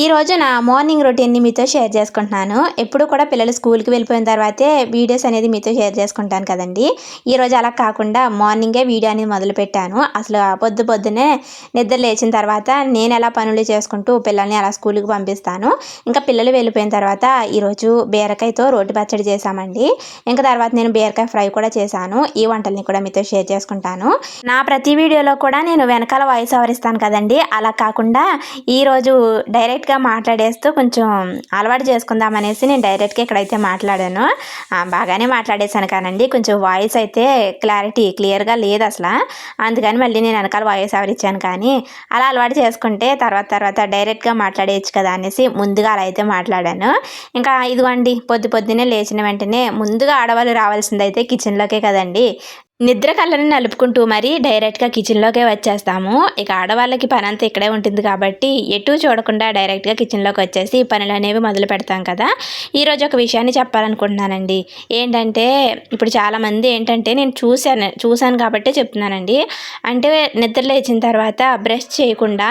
ఈ రోజు నా మార్నింగ్ రొటీన్ని మీతో షేర్ చేసుకుంటున్నాను. ఎప్పుడు కూడా పిల్లలు స్కూల్కి వెళ్ళిపోయిన తర్వాతే వీడియోస్ అనేది మీతో షేర్ చేసుకుంటాను కదండి. ఈ రోజు అలా కాకుండా మార్నింగే వీడియో అనేది మొదలుపెట్టాను అసలు పొద్దు పొద్దునే నిద్ర లేచిన తర్వాత నేను ఎలా పనులు చేసుకుంటూ పిల్లల్ని అలా స్కూల్కి పంపిస్తాను. ఇంకా పిల్లలు వెళ్ళిపోయిన తర్వాత ఈరోజు బీరకాయతో రోటి పచ్చడి చేశామండి. ఇంకా తర్వాత నేను బీరకాయ ఫ్రై కూడా చేశాను. ఈ వంటల్ని కూడా మీతో షేర్ చేసుకుంటాను. నా ప్రతి వీడియోలో కూడా నేను వెనకాల వాయిస్ ఎవరిస్తాను కదండి. అలా కాకుండా ఈరోజు డైరెక్ట్ డైరెక్ట్గా మాట్లాడేస్తూ కొంచెం అలవాటు చేసుకుందాం అనేసి నేను డైరెక్ట్గా ఇక్కడైతే మాట్లాడాను. బాగానే మాట్లాడేశాను కానండి. కొంచెం వాయిస్ అయితే క్లారిటీ క్లియర్గా లేదు అసలు. అందుకని మళ్ళీ నేను వెనకాల వాయిస్ ఓవర్ ఇచ్చాను కానీ అలా అలవాటు చేసుకుంటే తర్వాత తర్వాత డైరెక్ట్గా మాట్లాడేయచ్చు కదా అనేసి ముందుగా అలా అయితే మాట్లాడాను. ఇంకా ఇదిగోండి పొద్దు పొద్దునే లేచిన వెంటనే ముందుగా ఆడవాళ్ళు రావాల్సింది అయితే కిచెన్లోకే కదండి. నిద్ర కళ్ళని నలుపుకుంటూ మరీ డైరెక్ట్గా కిచెన్లోకే వచ్చేస్తాము. ఇక ఆడవాళ్ళకి పని అంతా ఇక్కడే ఉంటుంది కాబట్టి ఎటు చూడకుండా డైరెక్ట్గా కిచెన్లోకి వచ్చేసి పనులు అనేవి మొదలు పెడతాం కదా. ఈరోజు ఒక విషయాన్ని చెప్పాలనుకుంటున్నానండి. ఏంటంటే ఇప్పుడు చాలామంది ఏంటంటే నేను చూశాను చూశాను కాబట్టి చెప్తున్నానండి. అంటే నిద్ర లేచిన తర్వాత బ్రష్ చేయకుండా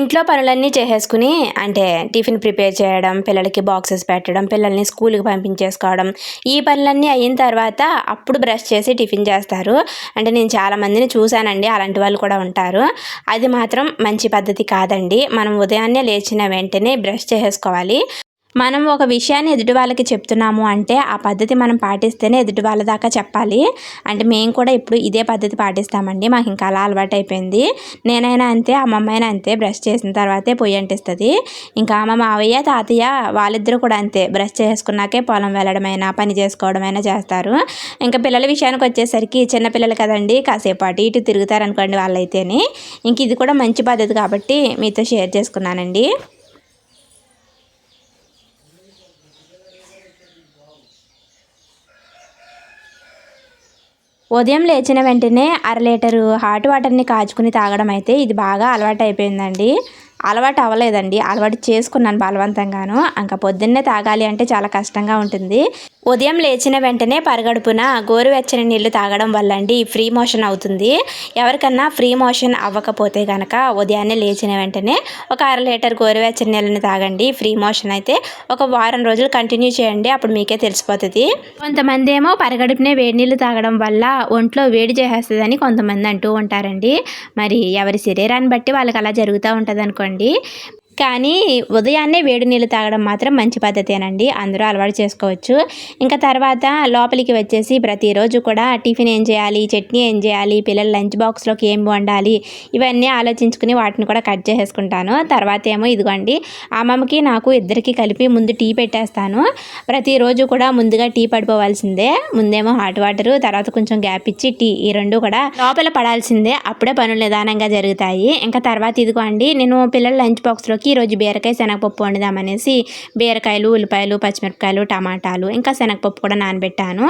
ఇంట్లో పనులన్నీ చేసేసుకుని అంటే టిఫిన్ ప్రిపేర్ చేయడం పిల్లలకి బాక్సెస్ పెట్టడం పిల్లల్ని స్కూల్కి పంపించేసుకోవడం ఈ పనులన్నీ అయిన తర్వాత అప్పుడు బ్రష్ చేసి టిఫిన్ చేస్తారు. అంటే నేను చాలా మందిని చూశానండి. అలాంటి వాళ్ళు కూడా ఉంటారు. అది మాత్రం మంచి పద్ధతి కాదండి. మనం ఉదయాన్నే లేచిన వెంటనే బ్రష్ చేసేసుకోవాలి. మనం ఒక విషయాన్ని ఎదుటి వాళ్ళకి చెప్తున్నాము అంటే ఆ పద్ధతి మనం పాటిస్తేనే ఎదుటి వాళ్ళ దాకా చెప్పాలి. అంటే మేము కూడా ఇప్పుడు ఇదే పద్ధతి పాటిస్తామండి. మాకు ఇంకా అలా అలవాటు అయిపోయింది నేనైనా అంతే అమ్మమ్మ అయినా అంతే బ్రష్ చేసిన తర్వాతే పొయ్యి అంటిస్తుంది. ఇంకా మా మావయ్య తాతయ్య వాళ్ళిద్దరూ కూడా అంతే బ్రష్ చేసుకున్నాకే పొలం వెళ్ళడమైనా పని చేసుకోవడమైనా చేస్తారు. ఇంకా పిల్లల విషయానికి వచ్చేసరికి చిన్నపిల్లలు కదండి కాసేపు అటు ఇటు తిరుగుతారనుకోండి వాళ్ళైతేనే. ఇంక ఇది కూడా మంచి పద్ధతి కాబట్టి మీతో షేర్ చేసుకున్నానండి. ఉదయం లేచిన వెంటనే అర లీటరు హాట్ వాటర్ని కాచుకుని తాగడం అయితే ఇది బాగా అలవాటు అయిపోయిందండి అలవాటు అవ్వలేదండి. అలవాటు చేసుకున్నాను బలవంతంగాను. ఇంకా పొద్దున్నే తాగాలి అంటే చాలా కష్టంగా ఉంటుంది. ఉదయం లేచిన వెంటనే పరగడుపున గోరువెచ్చని నీళ్ళు తాగడం వల్ల అండి ఫ్రీ మోషన్ అవుతుంది. ఎవరికన్నా ఫ్రీ మోషన్ అవ్వకపోతే కనుక ఉదయాన్నే లేచిన వెంటనే ఒక అర లీటర్ గోరువెచ్చని నీళ్ళని తాగండి. ఫ్రీ మోషన్ అయితే ఒక వారం రోజులు కంటిన్యూ చేయండి. అప్పుడు మీకే తెలిసిపోతుంది. కొంతమంది ఏమో పరగడుపునే వేడి నీళ్ళు తాగడం వల్ల ఒంట్లో వేడి చేసేస్తుందని కొంతమంది అంటూ ఉంటారండి. మరి ఎవరి శరీరాన్ని బట్టి వాళ్ళకి అలా జరుగుతూ ఉంటుంది అనుకోండి కానీ ఉదయాన్నే వేడి నీళ్ళు తాగడం మాత్రం మంచి పద్ధతేనండి. అందరూ అలవాటు చేసుకోవచ్చు. ఇంకా తర్వాత లోపలికి వచ్చేసి ప్రతిరోజు కూడా టిఫిన్ ఏం చేయాలి చట్నీ ఏం చేయాలి పిల్లల లంచ్ బాక్స్లోకి ఏం వండాలి ఇవన్నీ ఆలోచించుకుని వాటిని కూడా కట్ చేసేసుకుంటాను. తర్వాత ఏమో ఇదిగోండి అమ్మమ్మకి నాకు ఇద్దరికి కలిపి ముందు టీ పెట్టేస్తాను. ప్రతిరోజు కూడా ముందుగా టీ పడిపోవాల్సిందే. ముందేమో హాట్ వాటర్ తర్వాత కొంచెం గ్యాప్ ఇచ్చి టీ ఈ రెండు కూడా లోపల పడాల్సిందే. అప్పుడే పనులు నిదానంగా జరుగుతాయి. ఇంకా తర్వాత ఇదిగోండి నేను పిల్లల లంచ్ బాక్స్లోకి ఈరోజు బీరకాయ శనగపప్పు వండుదామనేసి బీరకాయలు ఉల్లిపాయలు పచ్చిమిరపకాయలు టమాటాలు ఇంకా శనగపప్పు కూడా నానబెట్టాను.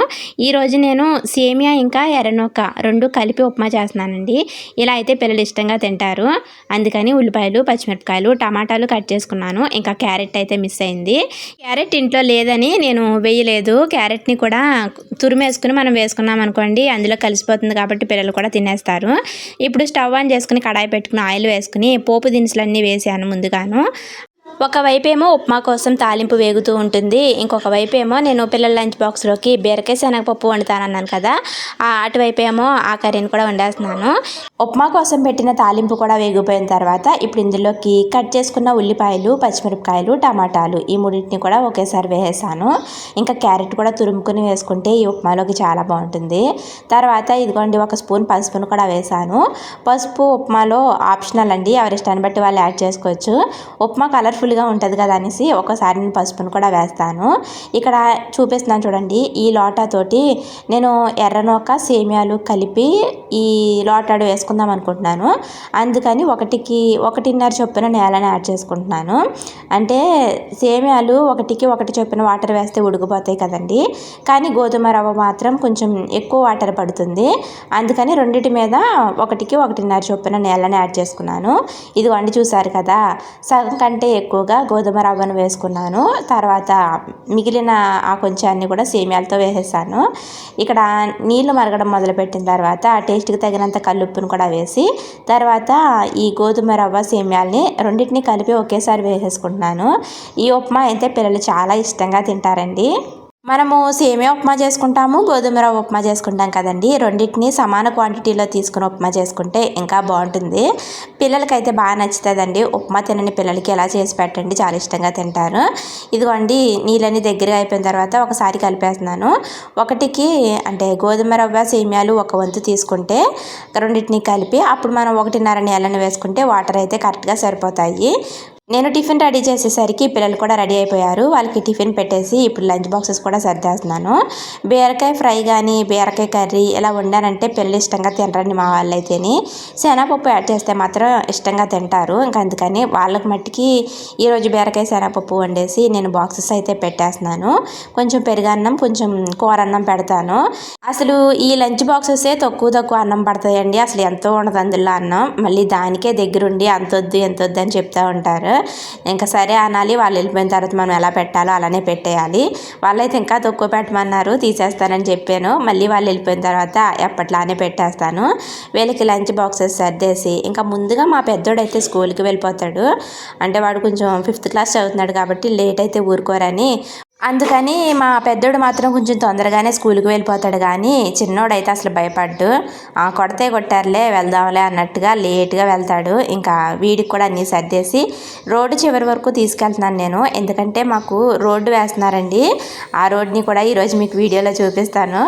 ఈరోజు నేను సేమియా ఇంకా ఎర్రనొక్క రెండు కలిపి ఉప్మా చేస్తున్నానండి. ఇలా అయితే పిల్లలు ఇష్టంగా తింటారు. అందుకని ఉల్లిపాయలు పచ్చిమిరపకాయలు టమాటాలు కట్ చేసుకున్నాను. ఇంకా క్యారెట్ అయితే మిస్ అయింది. క్యారెట్ ఇంట్లో లేదని నేను వేయలేదు. క్యారెట్ని కూడా తురిమేసుకుని మనం వేసుకున్నాం అనుకోండి అందులో కలిసిపోతుంది కాబట్టి పిల్లలు కూడా తినేస్తారు. ఇప్పుడు స్టవ్ ఆన్ చేసుకుని కడాయి పెట్టుకుని ఆయిల్ వేసుకుని పోపు దినుసులన్నీ వేసాను ముందుగా ఒకవైపు ఏమో ఉప్మా కోసం తాలింపు వేగుతూ ఉంటుంది. ఇంకొక వైపు ఏమో నేను పిల్లల లంచ్ బాక్స్లోకి బీరకాయ శనగపప్పు వండుతానన్నాను కదా. ఆ అటువైపు ఏమో ఆ కర్రీని కూడా వండేస్తున్నాను. ఉప్మా కోసం పెట్టిన తాలింపు కూడా వేగిపోయిన తర్వాత ఇప్పుడు ఇందులోకి కట్ చేసుకున్న ఉల్లిపాయలు పచ్చిమిరపకాయలు టమాటాలు ఈ మూడింటిని కూడా ఒకేసారి వేసేసాను. ఇంకా క్యారెట్ కూడా తురుముకుని వేసుకుంటే ఈ ఉప్మాలోకి చాలా బాగుంటుంది. తర్వాత ఇదిగోండి ఒక స్పూన్ పసుపును కూడా వేసాను. పసుపు ఉప్మాలో ఆప్షనల్ అండి. ఎవరి ఇష్టాన్ని బట్టి వాళ్ళు యాడ్ చేసుకోవచ్చు. ఉప్మా కలర్ఫుల్గా ఉంటుంది కదా అనేసి ఒకసారి నేను పసుపును కూడా వేస్తాను. ఇక్కడ చూపిస్తున్నాను చూడండి ఈ లోటాతోటి నేను ఎర్రనొక సేమియాలు కలిపి ఈ లోటాడు వేసుకుందాం అనుకుంటున్నాను. అందుకని ఒకటికి ఒకటిన్నర చొప్పున నేలని యాడ్ చేసుకుంటున్నాను. అంటే సేమియాలు ఒకటికి ఒకటి చొప్పున వాటర్ వేస్తే ఉడికిపోతాయి కదండి. కానీ గోధుమ రవ్వ మాత్రం కొంచెం ఎక్కువ వాటర్ పడుతుంది. అందుకని రెండింటి మీద ఒకటికి ఒకటిన్నర చొప్పున నేలని యాడ్ చేసుకున్నాను. ఇది వండి చూసారు కదా? సగం కంటే ఎక్కువ ఎక్కువగా గోధుమ రవ్వను వేసుకున్నాను. తర్వాత మిగిలిన ఆ కొంచెాన్ని కూడా సేమియాలతో వేసేసాను. ఇక్కడ నీళ్ళు మరగడం మొదలుపెట్టిన తర్వాత టేస్ట్కి తగినంత కల్లుప్పును కూడా వేసి తర్వాత ఈ గోధుమ రవ్వ సేమియాల్ని రెండింటిని కలిపి ఒకేసారి వేసేసుకుంటున్నాను. ఈ ఉప్మా అయితే పిల్లలు చాలా ఇష్టంగా తింటారండి. మనము సేమియా ఉప్మా చేసుకుంటాము గోధుమ రవ్వ ఉప్మా చేసుకుంటాం కదండి. రెండింటిని సమాన క్వాంటిటీలో తీసుకుని ఉప్మా చేసుకుంటే ఇంకా బాగుంటుంది. పిల్లలకైతే బాగా నచ్చుతుందండి. ఉప్మా తినని పిల్లలకి ఎలా చేసి పెట్టండి చాలా ఇష్టంగా తింటారు. ఇదిగోండి నీళ్ళని దగ్గరగా అయిపోయిన తర్వాత ఒకసారి కలిపేస్తున్నాను. ఒకటికి అంటే గోధుమ రవ్వ సేమియాలు ఒక వంతు తీసుకుంటే రెండింటిని కలిపి అప్పుడు మనం ఒకటిన్నర నీళ్ళని వేసుకుంటే వాటర్ అయితే కరెక్ట్గా సరిపోతాయి. నేను టిఫిన్ రెడీ చేసేసరికి పిల్లలు కూడా రెడీ అయిపోయారు. వాళ్ళకి టిఫిన్ పెట్టేసి ఇప్పుడు లంచ్ బాక్సెస్ కూడా సర్దేస్తున్నాను. బీరకాయ ఫ్రై కానీ బీరకాయ కర్రీ ఇలా వండానంటే పిల్లలు ఇష్టంగా తినరండి మా వాళ్ళు అయితేని శనగపప్పు యాడ్ చేస్తే మాత్రం ఇష్టంగా తింటారు. ఇంకా అందుకని వాళ్ళకి మట్టికి ఈరోజు బీరకాయ శనగపప్పు వండేసి నేను బాక్సెస్ అయితే పెట్టేస్తున్నాను. కొంచెం పెరుగన్నం కొంచెం కూర అన్నం పెడతాను. అసలు ఈ లంచ్ బాక్సెసే తక్కువ తక్కువ అన్నం పడతాయండి. అసలు ఎంతో ఉండదు అందులో అన్నం. మళ్ళీ దానికే దగ్గరుండి అంతొద్దు ఎంతొద్దు అని చెప్తూ ఉంటారు. ఇంకా సరే అనాలి వాళ్ళు వెళ్ళిపోయిన తర్వాత మనం ఎలా పెట్టాలో అలానే పెట్టేయాలి. వాళ్ళైతే ఇంకా తక్కువ పెట్టమన్నారు తీసేస్తానని చెప్పాను. మళ్ళీ వాళ్ళు వెళ్ళిపోయిన తర్వాత ఎప్పట్లానే పెట్టేస్తాను. వీళ్ళకి లంచ్ బాక్సెస్ సర్దేసి ఇంకా ముందుగా మా పెద్దోడైతే స్కూల్కి వెళ్ళిపోతాడు. అంటే వాడు కొంచెం ఫిఫ్త్ క్లాస్ చదువుతున్నాడు కాబట్టి లేట్ అయితే ఊరుకోరని అందుకని మా పెద్దోడు మాత్రం కొంచెం తొందరగానే స్కూల్కి వెళ్ళిపోతాడు కానీ చిన్నోడైతే అసలు భయపడ్డు. కొడితే కొట్టారులే వెళ్దాంలే అన్నట్టుగా లేట్గా వెళ్తాడు. ఇంకా వీడికి కూడా అన్నీ సర్దేసి రోడ్డు చివరి వరకు తీసుకెళ్తున్నాను నేను. ఎందుకంటే మాకు రోడ్డు వేస్తున్నారండి. ఆ రోడ్ని కూడా ఈరోజు మీకు వీడియోలో చూపిస్తాను.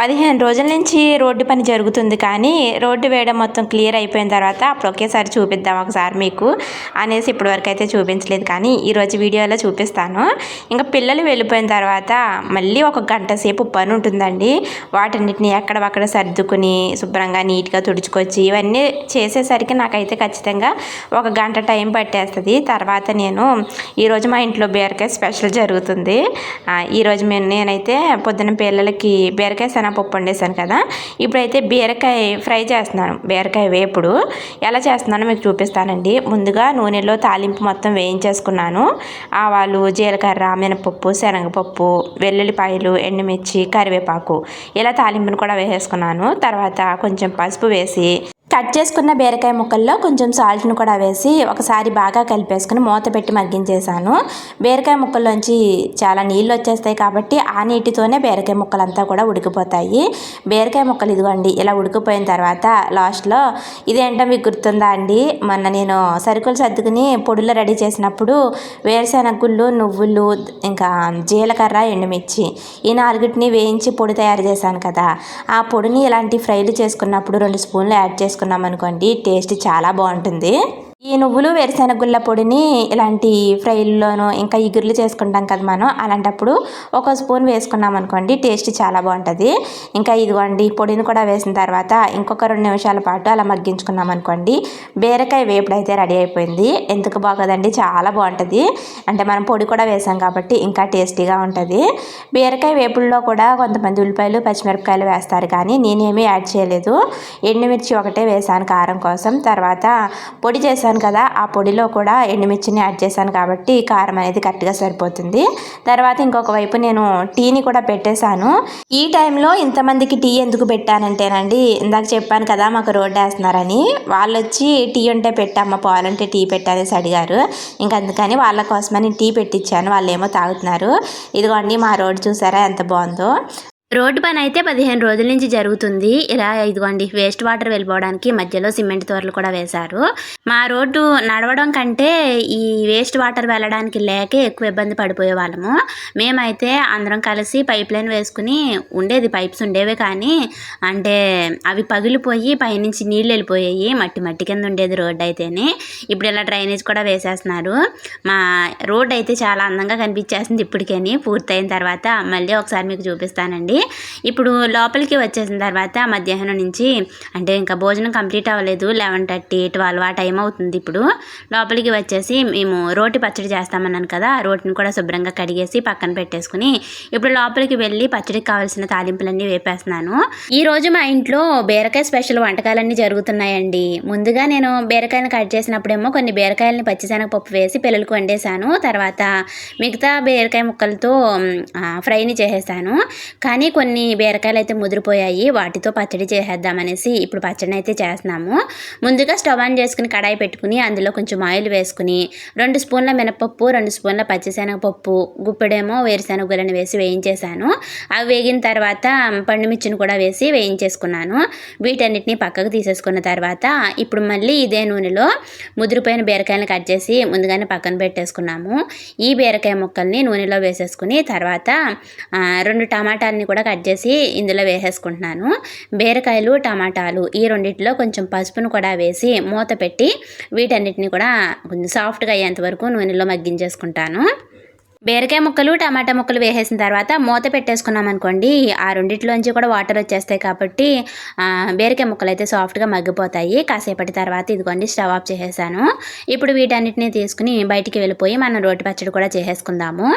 పదిహేను రోజుల నుంచి రోడ్డు పని జరుగుతుంది కానీ రోడ్డు వేయడం మొత్తం క్లియర్ అయిపోయిన తర్వాత అప్పుడు ఒకేసారి చూపిద్దాం ఒకసారి మీకు అనేసి ఇప్పటివరకు అయితే చూపించలేదు కానీ ఈరోజు వీడియోలో చూపిస్తాను. ఇంకా పిల్లలు వెళ్ళిపోయిన తర్వాత మళ్ళీ ఒక గంట సేపు పని ఉంటుందండి. వాటన్నిటిని ఎక్కడవక్కడ సర్దుకుని శుభ్రంగా నీట్గా తుడుచుకొచ్చి ఇవన్నీ చేసేసరికి నాకైతే ఖచ్చితంగా ఒక గంట టైం పట్టేస్తుంది. తర్వాత నేను ఈరోజు మా ఇంట్లో బీరకాయ స్పెషల్ జరుగుతుంది. ఈరోజు మేము నేనైతే పొద్దున పిల్లలకి బీరకాయ పప్పు వండేసాను కదా. ఇప్పుడైతే బీరకాయ ఫ్రై చేస్తున్నాను. బీరకాయ వేపుడు. ఎలా చేస్తున్నానో మీకు చూపిస్తానండి. ముందుగా నూనెలో తాలింపు మొత్తం వేయించేసుకున్నాను. ఆవాలు జీలకర్ర మినపప్పు శనగపప్పు వెల్లుల్లిపాయలు ఎండుమిర్చి కరివేపాకు ఇలా తాలింపును కూడా వేసేసుకున్నాను. తర్వాత కొంచెం పసుపు వేసి కట్ చేసుకున్న బీరకాయ ముక్కల్లో కొంచెం సాల్ట్ను కూడా వేసి ఒకసారి బాగా కలిపేసుకుని మూత పెట్టి మగ్గించేసాను బీరకాయ ముక్కల్లోంచి చాలా నీళ్ళు వచ్చేస్తాయి కాబట్టి ఆ నీటితోనే బీరకాయ ముక్కలంతా కూడా ఉడికిపోతాయి. బీరకాయ ముక్కలు ఇదిగోండి ఇలా ఉడికిపోయిన తర్వాత లాస్ట్లో ఇదేంటో మీకు గుర్తుందా అండి? మొన్న నేను సరుకులు సర్దుకుని పొడులు రెడీ చేసినప్పుడు వేరుశెనగ గుళ్ళు నువ్వులు ఇంకా జీలకర్ర ఎండుమిర్చి ఈ నాలుగిటిని వేయించి పొడి తయారు చేశాను కదా. ఆ పొడిని ఇలాంటి ఫ్రైలు చేసుకున్నప్పుడు రెండు స్పూన్లు యాడ్ చేసుకున్నాను చేసుకున్నాం అనుకోండి టేస్ట్ చాలా బాగుంటుంది. ఈ నువ్వులు వేరుశెనగుళ్ళ పొడిని ఇలాంటి ఫ్రైల్లోనూ ఇంకా ఇగుర్లు చేసుకుంటాం కదా మనం. అలాంటప్పుడు ఒక స్పూన్ వేసుకున్నాం అనుకోండి టేస్ట్ చాలా బాగుంటుంది. ఇంకా ఇదిగోండి పొడిని కూడా వేసిన తర్వాత ఇంకొక రెండు నిమిషాల పాటు అలా మగ్గించుకున్నాం అనుకోండి బీరకాయ వేపుడు అయితే రెడీ అయిపోయింది. ఎందుకు బాగోదండి? చాలా బాగుంటుంది. అంటే మనం పొడి కూడా వేసాం కాబట్టి ఇంకా టేస్టీగా ఉంటుంది. బీరకాయ వేపుడులో కూడా కొంతమంది ఉల్లిపాయలు పచ్చిమిరపకాయలు వేస్తారు కానీ నేనేమీ యాడ్ చేయలేదు. ఎండుమిర్చి ఒకటే వేసాను కారం కోసం. తర్వాత పొడి చేశాను చేశాను కదా ఆ పొడిలో కూడా ఎండుమిర్చిని యాడ్ చేశాను కాబట్టి కారం అనేది కరెక్ట్గా సరిపోతుంది. తర్వాత ఇంకొక వైపు నేను టీని కూడా పెట్టేశాను. ఈ టైంలో ఇంతమందికి టీ ఎందుకు పెట్టానంటేనండి ఇందాక చెప్పాను కదా మాకు రోడ్డు వేస్తున్నారని వాళ్ళు వచ్చి టీ ఉంటే పెట్టామ్మ పాలంటే టీ పెట్టానేసి అడిగారు. ఇంకా అందుకని వాళ్ళ కోసమని టీ పెట్టించాను వాళ్ళు ఏమో తాగుతున్నారు. ఇదిగోండి మా రోడ్డు చూసారా ఎంత బాగుందో. రోడ్డు పని అయితే పదిహేను రోజుల నుంచి జరుగుతుంది. ఇలా ఇదిగోండి వేస్ట్ వాటర్ వెళ్ళిపోవడానికి మధ్యలో సిమెంట్ తోరలు కూడా వేశారు. మా రోడ్డు నడవడం కంటే ఈ వేస్ట్ వాటర్ వెళ్ళడానికి లేకే ఎక్కువ ఇబ్బంది పడిపోయే వాళ్ళము. మేమైతే అందరం కలిసి పైప్ లైన్ వేసుకుని ఉండేది పైప్స్ ఉండేవే కానీ అంటే అవి పగిలిపోయి పైనుంచి నీళ్ళు వెళ్ళిపోయాయి మట్టి మట్టి కింద ఉండేది రోడ్డు అయితేనే. ఇప్పుడు ఇలా డ్రైనేజ్ కూడా వేసేస్తున్నారు. మా రోడ్డు అయితే చాలా అందంగా కనిపించేస్తుంది ఇప్పటికేని. పూర్తయిన తర్వాత మళ్ళీ ఒకసారి మీకు చూపిస్తానండి. ఇప్పుడు లోపలికి వచ్చేసిన తర్వాత మధ్యాహ్నం నుంచి అంటే ఇంకా భోజనం కంప్లీట్ అవ్వలేదు లెవెన్ థర్టీ ట్వెల్వ్ ఆ టైం అవుతుంది ఇప్పుడు. లోపలికి వచ్చేసి మేము రోటి పచ్చడి చేస్తామన్నాను కదా ఆ రోటిని కూడా శుభ్రంగా కడిగేసి పక్కన పెట్టేసుకుని ఇప్పుడు లోపలికి వెళ్ళి పచ్చడికి కావాల్సిన తాలింపులన్నీ వేపేస్తున్నాను. ఈ రోజు మా ఇంట్లో బీరకాయ స్పెషల్ వంటకాలన్నీ జరుగుతున్నాయండి. ముందుగా నేను బీరకాయలను కట్ చేసినప్పుడేమో కొన్ని బీరకాయలని పచ్చిశనగపప్పు వేసి పిల్లలకు వండేసాను తర్వాత మిగతా బీరకాయ ముక్కలతో ఫ్రైని చేసేసాను. కానీ కొన్ని బీరకాయలు అయితే ముదిరిపోయాయి. వాటితో పచ్చడి చేసేద్దామనేసి ఇప్పుడు పచ్చడిని అయితే చేస్తున్నాము. ముందుగా స్టవ్ ఆన్ చేసుకుని కడాయి పెట్టుకుని అందులో కొంచెం ఆయిల్ వేసుకుని రెండు స్పూన్ల మినపప్పు రెండు స్పూన్ల పచ్చిశనగపప్పు గుప్పెడేమో వేరుశనగలను వేసి వేయించేసాను అవి వేగిన తర్వాత పండుమిర్చిని కూడా వేసి వేయించేసుకున్నాను. వీటన్నిటిని పక్కకు తీసేసుకున్న తర్వాత ఇప్పుడు మళ్ళీ ఇదే నూనెలో ముదిరిపోయిన బీరకాయలను కట్ చేసి ముందుగానే పక్కన పెట్టేసుకున్నాము. ఈ బీరకాయ ముక్కల్ని నూనెలో వేసేసుకుని తర్వాత రెండు టమాటాలని కూడా కూడా కట్ చేసి ఇందులో వేసేసుకుంటున్నాను. బీరకాయలు టమాటాలు ఈ రెండిట్లో కొంచెం పసుపును కూడా వేసి మూత పెట్టి వీటన్నిటిని కూడా కొంచెం సాఫ్ట్గా అయ్యేంత వరకు నూనెలో మగ్గించేసుకుంటాను. బీరకాయ ముక్కలు టమాటా ముక్కలు వేసేసిన తర్వాత మూత పెట్టేసుకున్నాం అనుకోండి ఆ రెండిట్లోంచి కూడా వాటర్ వచ్చేస్తాయి కాబట్టి బీరకాయ ముక్కలు అయితే సాఫ్ట్గా మగ్గిపోతాయి. కాసేపటి తర్వాత ఇదిగోండి స్టవ్ ఆఫ్ చేసేసాను. ఇప్పుడు వీటన్నిటిని తీసుకుని బయటికి వెళ్ళిపోయి మనం రోటి పచ్చడి కూడా చేసేసుకుందాము.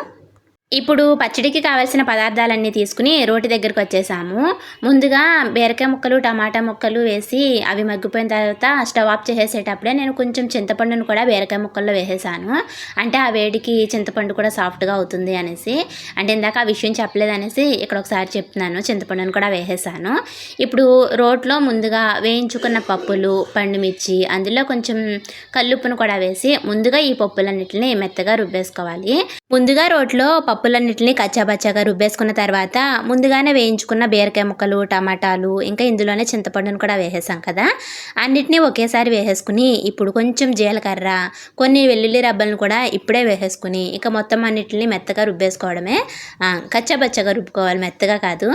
ఇప్పుడు పచ్చడికి కావాల్సిన పదార్థాలన్నీ తీసుకుని రోటి దగ్గరికి వచ్చేసాము. ముందుగా బీరకాయ ముక్కలు టమాటా ముక్కలు వేసి అవి మగ్గిపోయిన తర్వాత స్టవ్ ఆఫ్ చేసేటప్పుడే నేను కొంచెం చింతపండును కూడా బీరకాయ ముక్కల్లో వేసేసాను. అంటే ఆ వేడికి చింతపండు కూడా సాఫ్ట్గా అవుతుంది అనేసి. అంటే ఇందాక ఆ విషయం చెప్పలేదు అనేసి ఇక్కడ ఒకసారి చెప్తున్నాను. చింతపండును కూడా వేసేసాను. ఇప్పుడు రోట్లో ముందుగా వేయించుకున్న పప్పులు పండుమిర్చి అందులో కొంచెం కల్లుప్పును కూడా వేసి ముందుగా ఈ పప్పులన్నిటిని మెత్తగా రుబ్బేసుకోవాలి. ముందుగా రోట్లో పప్పులన్నిటిని కచ్చాబచ్చాగా రుబ్బేసుకున్న తర్వాత ముందుగానే వేయించుకున్న బీరకాయ ముక్కలు టమాటాలు ఇంకా ఇందులోనే చింతపండును కూడా వేసేసాం కదా. అన్నిటినీ ఒకేసారి వేసేసుకుని ఇప్పుడు కొంచెం జీలకర్ర కొన్ని వెల్లుల్లి రబ్బలను కూడా ఇప్పుడే వేసేసుకుని ఇక మొత్తం అన్నిటిని మెత్తగా రుబ్బేసుకోవడమే. కచ్చాబచ్చాగా రుబ్బుకోవాలి మెత్తగా కాదు.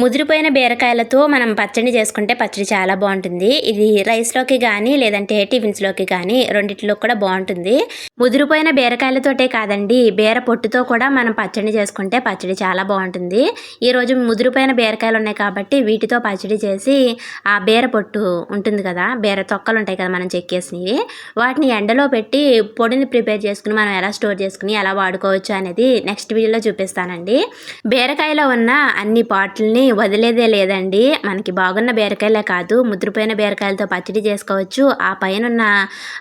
ముదిరిపోయిన బీరకాయలతో మనం పచ్చడి చేసుకుంటే పచ్చడి చాలా బాగుంటుంది. ఇది రైస్లోకి కానీ లేదంటే టిఫిన్స్లోకి కానీ రెండిట్లో కూడా బాగుంటుంది. ముదిరిపోయిన బీరకాయలతోటే కాదండి బీర పొట్టుతో కూడా మనం పచ్చడి చేసుకుంటే పచ్చడి చాలా బాగుంటుంది. ఈరోజు ముదిరిపోయిన బీరకాయలు ఉన్నాయి కాబట్టి వీటితో పచ్చడి చేసి ఆ బీర పొట్టు ఉంటుంది కదా బీర తొక్కలు ఉంటాయి కదా మనం చెక్కేసినవి వాటిని ఎండలో పెట్టి పొడిని ప్రిపేర్ చేసుకుని మనం ఎలా స్టోర్ చేసుకుని ఎలా వాడుకోవచ్చు అనేది నెక్స్ట్ వీడియోలో చూపిస్తానండి. బీరకాయలో ఉన్న అన్ని పాటల్ని వదిలేదే లేదండి. మనకి బాగున్న బీరకాయలే కాదు ముద్రిపోయిన బీరకాయలతో పచ్చడి చేసుకోవచ్చు. ఆ పైన ఉన్న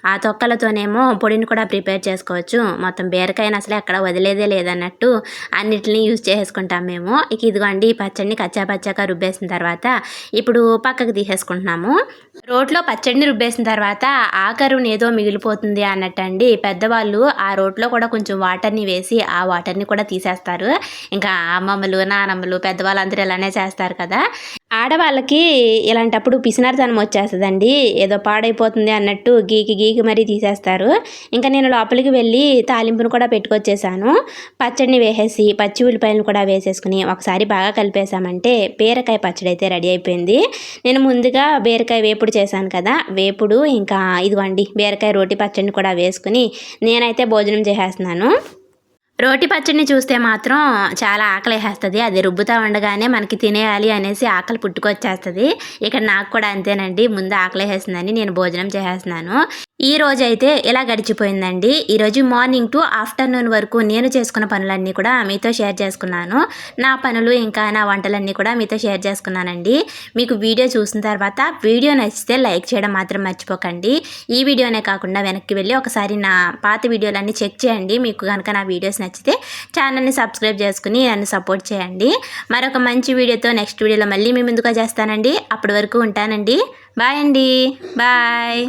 ఆ తొక్కలతోనేమో పొడిని కూడా ప్రిపేర్ చేసుకోవచ్చు. మొత్తం బీరకాయని అసలు ఎక్కడ వదిలేదే లేదన్నట్టు అన్నిటిని యూజ్ చేసుకుంటాం మేము. ఇక ఇదిగోండి ఈ పచ్చడిని కచ్చా పచ్చాక రుబ్బేసిన తర్వాత ఇప్పుడు పక్కకు తీసేసుకుంటున్నాము. రోట్లో పచ్చడిని రుబ్బేసిన తర్వాత ఆకరుని ఏదో మిగిలిపోతుంది అన్నట్టండి. పెద్దవాళ్ళు ఆ రోట్లో కూడా కొంచెం వాటర్ని వేసి ఆ వాటర్ని కూడా తీసేస్తారు. ఇంకా అమ్మమ్మలు నానమ్మలు పెద్దవాళ్ళందరూ ఇలానే చేస్తారు కదా. ఆడవాళ్ళకి ఇలాంటప్పుడు పిసినారితనం వచ్చేస్తుందండి. ఏదో పాడైపోతుంది అన్నట్టు గీకి గీకి మరీ తీసేస్తారు. ఇంకా నేను లోపలికి వెళ్ళి తాలింపును కూడా పెట్టుకొచ్చేసాను. పచ్చడిని వేసేసి పచ్చి ఉల్లిపాయలను కూడా వేసేసుకుని ఒకసారి బాగా కలిపేసామంటే బీరకాయ పచ్చడి అయితే రెడీ అయిపోయింది. నేను ముందుగా బీరకాయ వేపుడు చేశాను కదా. వేపుడు ఇంకా ఇదిగోండి బీరకాయ రోటి పచ్చడిని కూడా వేసుకుని నేనైతే భోజనం చేసేస్తున్నాను. రోటి పచ్చడిని చూస్తే మాత్రం చాలా ఆకలి వేసేస్తుంది అది రుబ్బుతా ఉండగానే మనకి తినేయాలి అనేసి ఆకలి పుట్టుకొచ్చేస్తుంది. ఇక్కడ నాకు కూడా అంతేనండి. ముందు ఆకలి వేస్తుందని నేను భోజనం చేసేస్తున్నాను. ఈ రోజు అయితే ఇలా గడిచిపోయిందండి ఈరోజు మార్నింగ్ టు ఆఫ్టర్నూన్ వరకు నేను చేసుకున్న పనులన్నీ కూడా మీతో షేర్ చేసుకున్నాను. నా పనులు ఇంకా నా వంటలన్నీ కూడా మీతో షేర్ చేసుకున్నానండి. మీకు వీడియో చూసిన తర్వాత వీడియో నచ్చితే లైక్ చేయడం మాత్రం మర్చిపోకండి. ఈ వీడియోనే కాకుండా వెనక్కి వెళ్ళి ఒకసారి నా పాత వీడియోలన్నీ చెక్ చేయండి. మీకు కనుక నా వీడియోస్ నచ్చితే ఛానల్ని సబ్స్క్రైబ్ చేసుకుని నన్ను సపోర్ట్ చేయండి. మరొక మంచి వీడియోతో నెక్స్ట్ వీడియోలో మళ్ళీ మీ ముందుగా చేస్తానండి అప్పటి వరకు ఉంటానండి. బాయ్ అండి. బాయ్.